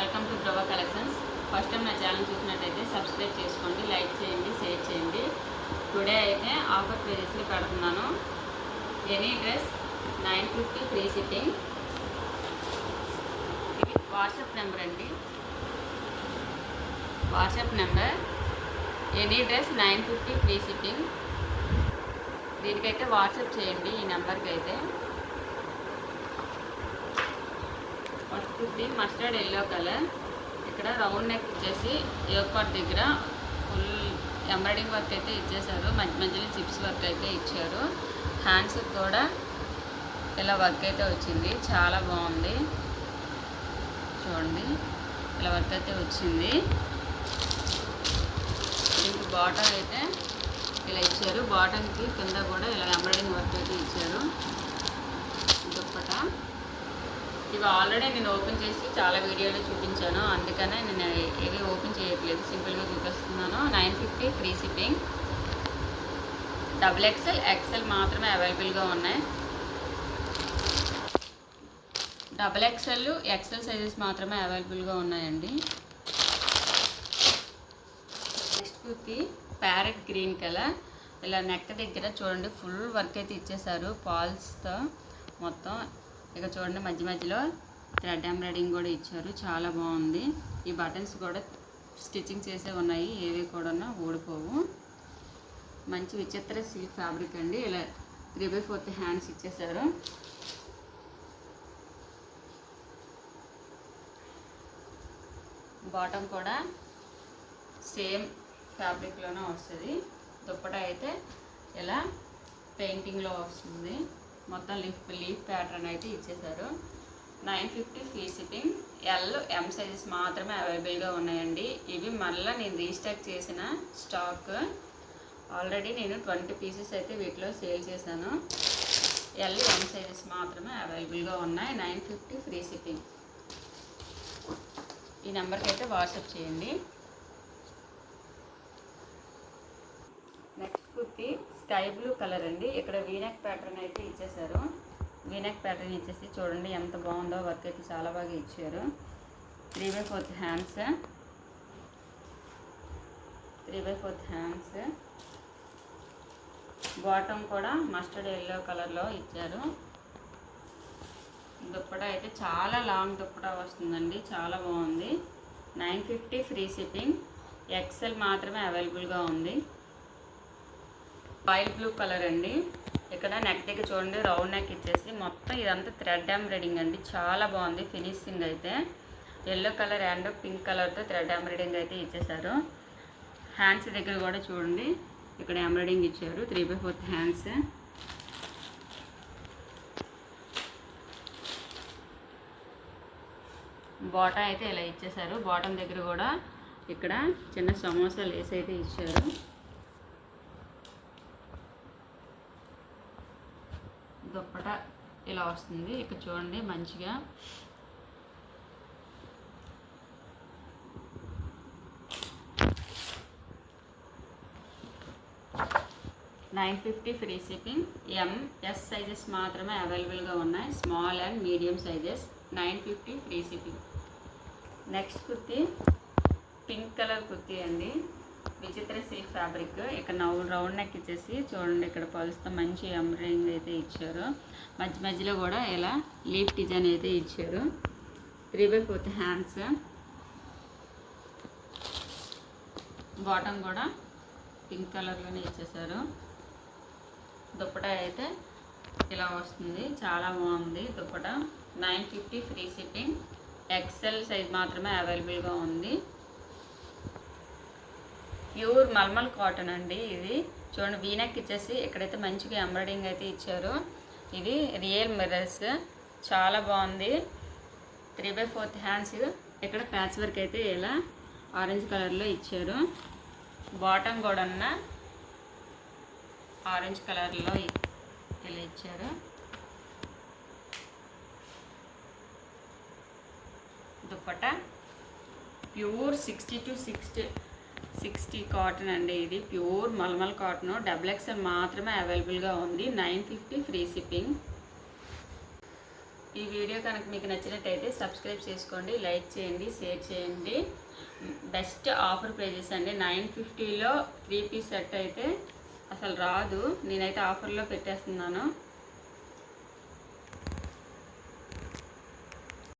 Welcome to Prabha collections. First time నా channel చూసినట్టయితే subscribe చేసుకోండి లైక్ చేయండి షేర్ చేయండి. టుడే అయితే ఆఫర్ ప్రైజెస్ని పెడుతున్నాను. Any dress nine fifty free shipping ఇది వాట్సాప్ నెంబర్ అండి. WhatsApp number. Any dress nine fifty free shipping దీనికైతే వాట్సాప్ చేయండి ఈ నెంబర్కి అయితే. ఫస్ట్ ఇది మస్టర్డ్ ఎల్లో కలర్. ఇక్కడ రౌండ్ నెక్ వచ్చేసి ఎయిర్పాట్ దగ్గర ఫుల్ ఎంబ్రాయిడింగ్ వర్క్ అయితే ఇచ్చేసారు మధ్య మధ్యలో చిప్స్ వర్క్ అయితే ఇచ్చారు. హ్యాండ్స్ కూడా ఇలా వర్క్ అయితే వచ్చింది. చాలా బాగుంది. చూడండి. ఇలా వర్క్ అయితే వచ్చింది. దీనికి బాటమ్ అయితే ఇలా ఇచ్చారు. బాటమ్కి కింద కూడా ఇలా ఎంబ్రాయిడింగ్ వర్క్ అయితే ఇచ్చారు. దుప్పట ఇవి ఆల్రెడీ నేను ఓపెన్ చేసి చాలా వీడియోలో చూపించాను. అందుకనే నేను ఏవి ఓపెన్ చేయట్లేదు. సింపుల్గా చూపిస్తున్నాను. Nine fifty free shipping. Double XL XL మాత్రమే అవైలబుల్గా ఉన్నాయి. డబుల్ ఎక్సెల్ ఎక్సెల్ సైజెస్ మాత్రమే అవైలబుల్గా ఉన్నాయండి. Next kurti parrot green colour. ఇలా నెక్ దగ్గర చూడండి ఫుల్ వర్క్ అయితే ఇచ్చేసారు పాల్స్తో మొత్తం ఇక చూడండి మధ్య మధ్యలో థ్రెడ్ ఎంబ్రాయిడింగ్ కూడా ఇచ్చారు. చాలా బాగుంది. ఈ బటన్స్ కూడా స్టిచ్చింగ్ చేసే ఉన్నాయి. ఏవి కూడా ఊడిపోవు. మంచి విచిత్ర సిల్క్ ఫ్యాబ్రిక్ అండి. ఇలా త్రీ బై ఫోర్త్ హ్యాండ్స్ ఇచ్చేసారు. బాటమ్ కూడా సేమ్ ఫ్యాబ్రిక్లోనే వస్తుంది. దుప్పట అయితే ఇలా పెయింటింగ్లో వస్తుంది. మొత్తం లీఫ్ లీఫ్ ప్యాటర్న్ అయితే ఇచ్చేసారు. Nine fifty free shipping L M sizes మాత్రమే అవైలబుల్గా ఉన్నాయండి. ఇవి మళ్ళీ నేను రీస్టాక్ చేసిన స్టాక్. ఆల్రెడీ నేను ట్వంటీ పీసెస్ అయితే వీటిలో సేల్ చేశాను. ఎల్ ఎం సైజెస్ మాత్రమే అవైలబుల్గా ఉన్నాయి. నైన్ ఫిఫ్టీ ఫ్రీ షిప్పింగ్ ఈ నెంబర్కి అయితే వాట్సాప్ చేయండి next kurti sky blue colour అండి. ఇక్కడ వీనెక్ ప్యాటర్న్ అయితే ఇచ్చేసారు. వీనెక్ ప్యాటర్న్ ఇచ్చేసి చూడండి ఎంత బాగుందో వర్క్ అయితే చాలా బాగా ఇచ్చారు. Three by fourth hands. Three by fourth hands. Bottom కూడా మస్టర్డ్ ఎల్లో కలర్లో ఇచ్చారు. దుప్పట అయితే చాలా లాంగ్ దుప్పట వస్తుందండి. చాలా బాగుంది. Nine fifty free shipping. XL మాత్రమే అవైలబుల్గా ఉంది. ఆయిల్ బ్లూ కలర్ అండి. ఇక్కడ నెక్ దగ్గర చూడండి రౌండ్ నెక్ ఇచ్చేసి మొత్తం ఇదంతా థ్రెడ్ ఎంబ్రాయిడింగ్ అండి. చాలా బాగుంది ఫినిషింగ్ అయితే. ఎల్లో కలర్ అండ్ పింక్ కలర్తో థ్రెడ్ ఎంబ్రాయిడింగ్ అయితే ఇచ్చేసారు. హ్యాండ్స్ దగ్గర కూడా చూడండి ఇక్కడ ఎంబ్రాయిడింగ్ ఇచ్చారు. Three by fourth hands. Bata అయితే ఇలా ఇచ్చేసారు. బాటమ్ దగ్గర కూడా ఇక్కడ చిన్న సమోసా లేస్ అయితే ఇచ్చారు. దుప్పట ఇలా వస్తుంది. ఇక్కడ చూడండి మంచిగా. Nine fifty free shipping. M S sizes మాత్రమే అవైలబుల్గా ఉన్నాయి. Small and medium sizes nine fifty free shipping. Next kurti pink colour kurti అండి. Vichitra silk fabric. ఇక్కడ నవ్వు రౌండ్ నెక్ ఇచ్చేసి చూడండి ఇక్కడ పలుస్తో మంచి ఎంబ్రాయిడింగ్ అయితే ఇచ్చారు. మధ్య మధ్యలో కూడా ఇలా లీఫ్ డిజైన్ అయితే ఇచ్చారు. Three by fourth hands. Bottom కూడా పింక్ కలర్లోనే ఇచ్చేసారు. దుప్పట అయితే ఇలా వస్తుంది. చాలా బాగుంది dupatta. Nine fifty free shipping XL size మాత్రమే అవైలబుల్గా ఉంది. ప్యూర్ మల్మల్ కాటన్ అండి ఇది. చూడండి వీనెక్ ఇచ్చేసి ఇక్కడైతే మంచిగా ఎంబ్రాయిడింగ్ అయితే ఇచ్చారు. ఇది రియల్ మిర్రర్స్. చాలా బాగుంది. Three by fourth hands. ఇక్కడ ప్యాచ్ వర్క్ అయితే ఇలా ఆరెంజ్ కలర్లో ఇచ్చారు. బాటమ్ కూడా ఆరెంజ్ కలర్లో ఇలా ఇచ్చారు. Dupatta? Pure sixty to sixty. Sixty cotton అండి ఇది. Pure mulmul cotton. Double XL మాత్రమే అవైలబుల్గా ఉంది. Nine fifty free shipping. ఈ వీడియో కనుక మీకు నచ్చినట్టయితే సబ్స్క్రైబ్ చేసుకోండి లైక్ చేయండి షేర్ చేయండి. బెస్ట్ ఆఫర్ ప్రైజెస్ అండి. నైన్ ఫిఫ్టీలో త్రీ పీస్ సెట్ అయితే అసలు రాదు. నేనైతే ఆఫర్లో పెట్టేస్తున్నాను.